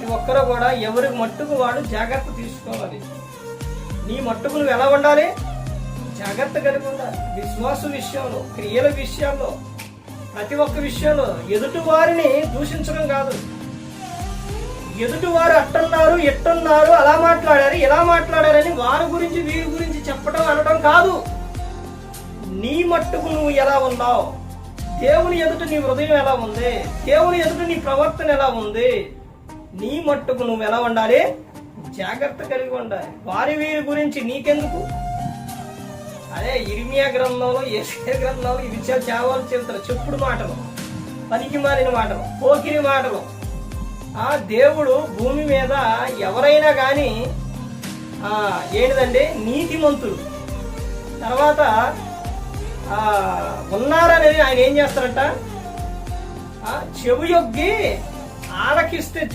ప్రతి ఒక్కరూ కూడా ఎవరి మట్టుకు వాడు జాగ్రత్త తీసుకోవాలి. నీ మట్టుకు నువ్వు ఎలా ఉండాలి? జాగ్రత్త కలిగి ఉండాలి. విశ్వాస విషయంలో క్రియల విషయాల్లో ప్రతి ఒక్క విషయంలో ఎదుటి వారిని దూషించడం కాదు. ఎదుటి వారు అట్టున్నారు ఎట్టున్నారు అలా మాట్లాడారు ఇలా మాట్లాడారని వారి గురించి వీరి గురించి చెప్పడం అనడం కాదు. నీ మట్టుకు నువ్వు ఎలా ఉన్నావు? దేవుని ఎదుట నీ హృదయం ఎలా ఉంది? దేవుని ఎదుట నీ ప్రవర్తన ఎలా ఉంది? మట్టుకు నువ్వు ఎలా ఉండాలి? జాగ్రత్త కలిగి ఉండాలి. వారి వీరి గురించి నీకెందుకు? అదే ఇరిమియా గ్రంథంలో ఏసియా గ్రంథంలో ఇవి చావాలి చెబుతారు. చెప్పుడు మాటలు పనికి మారిన మాటలు పోకిరి మాటలు. ఆ దేవుడు భూమి మీద ఎవరైనా కానీ ఆ, ఏంటిదంటే నీతిమంతుడు. తర్వాత ఆ, ఉన్నారనేది ఆయన ఏం చేస్తారట? చెవు చెవి యొగ్గి ఆలకిస్తే